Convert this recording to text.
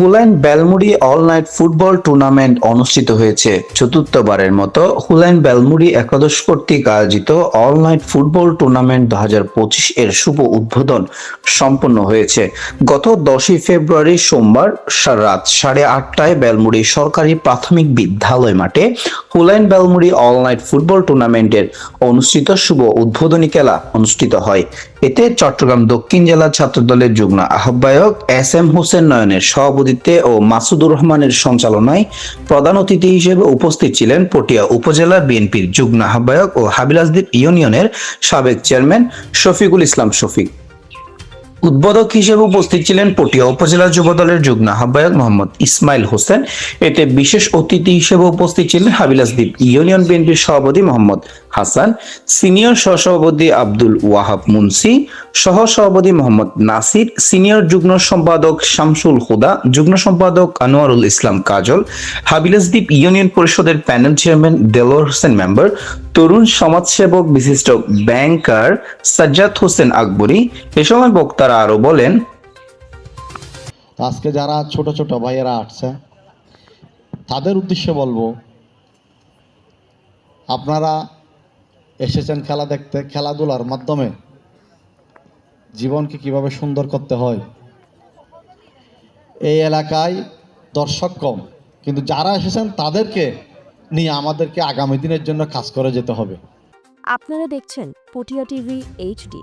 Hulain Belmuri all night football tournament অনুষ্ঠিত হয়েছে। চতুর্থবারের মতো হুলাইন বেলমুড়ি একাদশ কর্তৃক আয়োজিত অল নাইট ফুটবল টুর্নামেন্ট দু হাজার পঁচিশ এর শুভ উদ্বোধন সম্পন্ন হয়েছে। গত দশই ফেব্রুয়ারি সোমবার রাত সাড়ে আটটায় বেলমুড়ি সরকারি প্রাথমিক বিদ্যালয় মাঠে Hulain Belmuri all night football টুর্নামেন্টের অনুষ্ঠিত শুভ উদ্বোধনী খেলা অনুষ্ঠিত হয়। এতে চট্টগ্রাম দক্ষিণ জেলা ছাত্রদলের যুগ্ম আহ্বায়ক এস এম হোসেন নয়নের সভাপতিত্বে ও মাসুদুর রহমানের সঞ্চালনায় প্রধান অতিথি হিসেবে উপস্থিত ছিলেন পটিয়া উপজেলা বিএনপির যুগ্ম আহ্বায়ক ও হাবিলাসদ্বীপ ইউনিয়নের সাবেক চেয়ারম্যান শফিকুল ইসলাম শফিক। উদ্বোধক হিসেবে উপস্থিত ছিলেন পটিয়া উপজেলা যুবদলের যুগ্ম আহ্বায়ক মোহাম্মদ ইসমাইল হোসেন। এতে বিশেষ অতিথি হিসেবে উপস্থিত ছিলেন হাবিলাসদ্বীপ ইউনিয়ন বিএনপির সভাপতি মোহাম্মদ হাসান, সিনিয়র সহসভাপতি আব্দুল ওয়াহাব মুন্সি সহ সভাপতি মোহাম্মদ নাসির, সিনিয়র যুগ্ম সম্পাদক শামসুল হুদা, যুগ্ম সম্পাদক আনোয়ারুল ইসলাম কাজল হাবিলাসদ্বীপ ইউনিয়ন পরিষদের panel chairman Delwar Hossain member, তরুণ সমাজসেবক বিশিষ্ট ব্যাংকার সাজ্জাদ হোসেন আকবরী। এ সময় বক্তারা আরও বলেন, আজকে যারা ছোট ছোট ভাইয়েরা আসছে, তাদের উদ্দেশ্যে বলব, আপনারা এসেছেন খেলা দেখতে, খেলাধুলার মাধ্যমে। জীবনকে কীভাবে সুন্দর করতে হয়? এই এলাকায় দর্শক কম, কিন্তু যারা এসেছেন তাদেরকে নিয়ে আমাদেরকে আগামী দিনের জন্য কাজ করে যেতে হবে। আপনারা দেখছেন পটিয়া টিভি এইচডি।